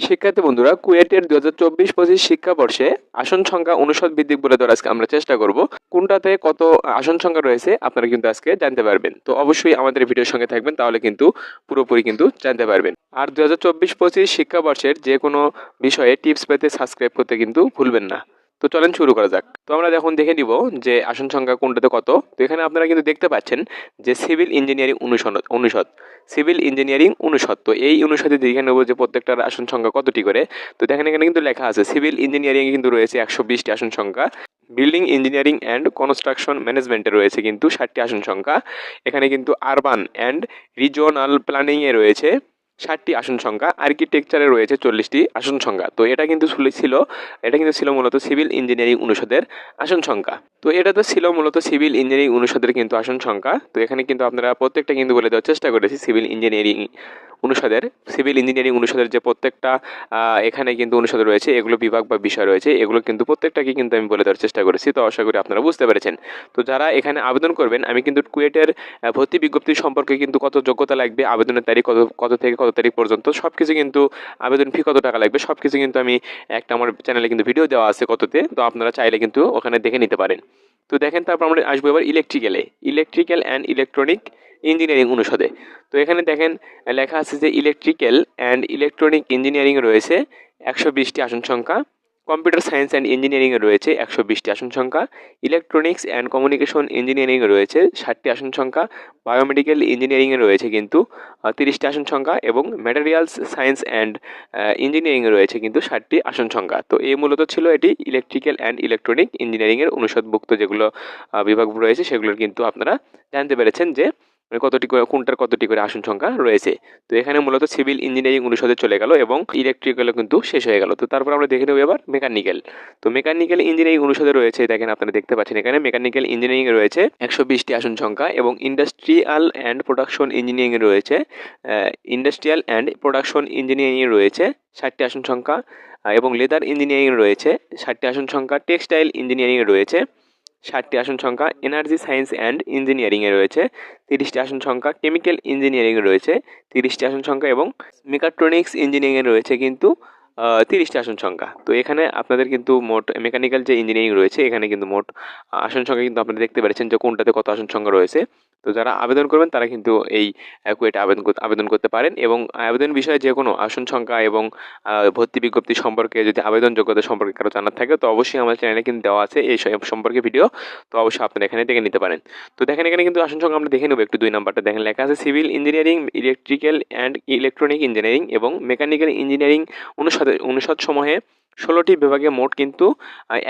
শিক্ষার্থী বন্ধুরা, কুয়েটের দু হাজার চব্বিশ পঁচিশ শিক্ষাবর্ষে আসন সংখ্যা অনুষদ ভিত্তিক বলে ধর আজকে আমরা চেষ্টা করব। কোনটাতে কত আসন সংখ্যা রয়েছে, আপনারা কিন্তু আজকে জানতে পারবেন। তো অবশ্যই আমাদের ভিডিওর সঙ্গে থাকবেন, তাহলে কিন্তু পুরোপুরি কিন্তু জানতে পারবেন। আর দু হাজার চব্বিশ পঁচিশ শিক্ষাবর্ষের যে কোনো বিষয়ে টিপস পেতে সাবস্ক্রাইব করতে কিন্তু ভুলবেন না। তো চলেন শুরু করা যাক। তো আমরা এখন দেখে নিব যে আসন সংখ্যা কোনটাতে কত। তো এখানে আপনারা কিন্তু দেখতে পাচ্ছেন যে সিভিল ইঞ্জিনিয়ারিং অনুষদ অনুষদ, সিভিল ইঞ্জিনিয়ারিং অনুষদ। তো এই অনুষদে দেখে নেব যে প্রত্যেকটার আসন সংখ্যা কতটি করে। তো দেখেন এখানে কিন্তু লেখা আছে, সিভিল ইঞ্জিনিয়ারিং কিন্তু রয়েছে একশো বিশটি আসন সংখ্যা। বিল্ডিং ইঞ্জিনিয়ারিং অ্যান্ড কনস্ট্রাকশন ম্যানেজমেন্টে রয়েছে কিন্তু ষাটটি আসন সংখ্যা। এখানে কিন্তু আরবান অ্যান্ড রিজিওনাল প্ল্যানিংয়ে রয়েছে। ষাটটি আসন সংখ্যা আর্কিটেকচারে রয়েছে চল্লিশটি আসন সংখ্যা। তো এটা কিন্তু ছিল, এটা কিন্তু ছিল মূলত সিভিল ইঞ্জিনিয়ারিং অনুষদের আসন সংখ্যা। তো এটা তো ছিল মূলত সিভিল ইঞ্জিনিয়ারিং অনুষদের কিন্তু আসন সংখ্যা। তো এখানে কিন্তু আপনারা প্রত্যেকটা কিন্তু বলে দেওয়ার চেষ্টা করেছি সিভিল ইঞ্জিনিয়ারিং অনুষদের। সিভিল ইঞ্জিনিয়ারিং অনুষদের যে প্রত্যেকটা এখানে কিন্তু অনুষদ রয়েছে, এগুলো বিভাগ বা বিষয় রয়েছে, এগুলো কিন্তু প্রত্যেকটাকে কিন্তু আমি বলে দেওয়ার চেষ্টা করেছি। তো আশা করি আপনারা বুঝতে পেরেছেন। তো যারা এখানে আবেদন করবেন, আমি কিন্তু কুয়েটের ভর্তি বিজ্ঞপ্তি সম্পর্কে কিন্তু কত যোগ্যতা লাগবে, আবেদনের তারিখ কত কত থেকে কত তারিখ পর্যন্ত সব কিছু কিন্তু আবেদন ফি কত টাকা লাগবে সব কিছু কিন্তু আমি একটা আমার চ্যানেলে কিন্তু ভিডিও দেওয়া আছে কততে, তো আপনারা চাইলে কিন্তু ওখানে দেখে নিতে পারেন। তো দেখেন তারপর আমরা আসব এবার ইলেকট্রিক্যালে ইলেকট্রিক্যাল অ্যান্ড ইলেকট্রনিক ইঞ্জিনিয়ারিং অনুষদে। তো এখানে দেখেন লেখা আছে যে ইলেকট্রিক্যাল অ্যান্ড ইলেকট্রনিক ইঞ্জিনিয়ারিং রয়েছে একশো বিশটি আসন সংখ্যা। কম্পিউটার সায়েন্স অ্যান্ড ইঞ্জিনিয়ারিংয়ে রয়েছে একশো বিশটি আসন সংখ্যা। ইলেকট্রনিক্স অ্যান্ড কমিউনিকেশন ইঞ্জিনিয়ারিংয়ে রয়েছে ষাটটি আসন সংখ্যা। বায়োমেডিক্যাল ইঞ্জিনিয়ারিংয়ে রয়েছে কিন্তু তিরিশটি আসন সংখ্যা এবং ম্যাটেরিয়ালস, সায়েন্স অ্যান্ড ইঞ্জিনিয়ারিংয়ে রয়েছে কিন্তু ষাটটি আসন সংখ্যা। তো এই মূলত ছিল এটি ইলেকট্রিক্যাল অ্যান্ড ইলেকট্রনিক ইঞ্জিনিয়ারিংয়ের অনুষদভুক্ত যেগুলো বিভাগ রয়েছে সেগুলোর কিন্তু আপনারা জানতে পেরেছেন যে মানে কতটি করে, কোনটার কতটি করে আসন সংখ্যা রয়েছে? তো এখানে মূলত সিভিল ইঞ্জিনিয়ারিং অনুষদে চলে গেল এবং ইলেকট্রিক্যালও কিন্তু শেষ হয়ে গেল। তো তারপর আমরা দেখে নেব এবার মেকানিক্যাল তো মেকানিক্যাল ইঞ্জিনিয়ারিং অনুষদে রয়েছে, দেখেন আপনারা দেখতে পাচ্ছেন এখানে মেকানিক্যাল ইঞ্জিনিয়ারিং রয়েছে একশো বিশটি আসন সংখ্যা এবং ইন্ডাস্ট্রিয়াল অ্যান্ড প্রোডাকশন ইঞ্জিনিয়ারিং রয়েছে ইন্ডাস্ট্রিয়াল অ্যান্ড প্রোডাকশন ইঞ্জিনিয়ারিং রয়েছে ষাটটি আসন সংখ্যা এবং লেদার ইঞ্জিনিয়ারিং রয়েছে ষাটটি আসন সংখ্যা টেক্সটাইল ইঞ্জিনিয়ারিং রয়েছে ষাটটি আসন সংখ্যা এনার্জি সায়েন্স অ্যান্ড ইঞ্জিনিয়ারিংয়ে রয়েছে। তিরিশটি আসন সংখ্যা কেমিক্যাল ইঞ্জিনিয়ারিংয়ে রয়েছে। তিরিশটি আসন সংখ্যা এবং মেকাট্রনিক্স ইঞ্জিনিয়ারিংয়ে রয়েছে কিন্তু তিরিশটি আসন সংখ্যা। তো এখানে আপনাদের কিন্তু মোট মেকানিক্যাল যে ইঞ্জিনিয়ারিং রয়েছে, এখানে কিন্তু মোট আসন সংখ্যা কিন্তু আপনারা দেখতে পাচ্ছেন যে কোনটাতে কত আসন সংখ্যা রয়েছে। তো যারা আবেদন করবেন, তারা কিন্তু এই কুয়েটে আবেদন আবেদন করতে পারেন এবং আবেদন বিষয়ে যে কোনো আসন সংখ্যা এবং ভর্তি বিজ্ঞপ্তি সম্পর্কে যদি আবেদন যোগ্যতা সম্পর্কে কারও জানার থাকে, তো অবশ্যই আমার চ্যানেলে কিন্তু দেওয়া আছে এই সম্পর্কে ভিডিও, তো অবশ্যই আপনারা এখানে দেখে নিতে পারেন। তো দেখেন, এখানে কিন্তু আসন সংখ্যা আমরা দেখে নেব একটু দুই নাম্বারটা। দেখেন, লেখা আছে civil engineering, electrical and electronic engineering এবং মেকানিক্যাল ইঞ্জিনিয়ারিং অনুষদ অনুষদ সমূহে ষোলোটি বিভাগে মোট কিন্তু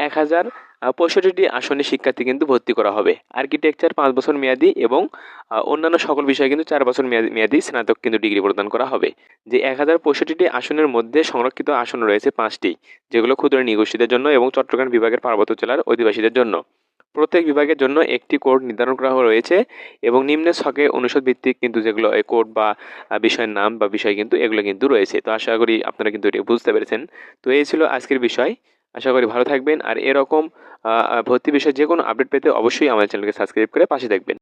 এক হাজার পঁয়ষট্টিটি আসনে শিক্ষার্থী কিন্তু ভর্তি করা হবে। আর্কিটেকচার পাঁচ বছর মেয়াদি এবং অন্যান্য সকল বিষয়ে কিন্তু চার বছর মেয়াদি মেয়াদি স্নাতক কিন্তু ডিগ্রি প্রদান করা হবে। যে এক হাজার পঁয়ষট্টিটি আসনের মধ্যে সংরক্ষিত আসন রয়েছে পাঁচটি, যেগুলো ক্ষুদ্র নিগোষ্ঠীদের জন্য এবং চট্টগ্রাম বিভাগের পার্বত্য জেলার অধিবাসীদের জন্য। প্রত্যেক বিভাগের জন্য একটি কোড নির্ধারণ করা রয়েছে এবং নিম্নে ছকে অনুষদ ভিত্তিক কিন্তু যেগুলো এই কোড বা বিষয়ের নাম বা বিষয় কিন্তু এগুলো কিন্তু রয়েছে। তো আশা করি আপনারা কিন্তু এটি বুঝতে পেরেছেন। তো এই ছিল আজকের বিষয়। আশা করি ভালো থাকবেন। আর এরকম ভর্তি বিষয়ে যে কোনো আপডেট পেতে অবশ্যই আমার চ্যানেলকে সাবস্ক্রাইব করে পাশে থাকবেন।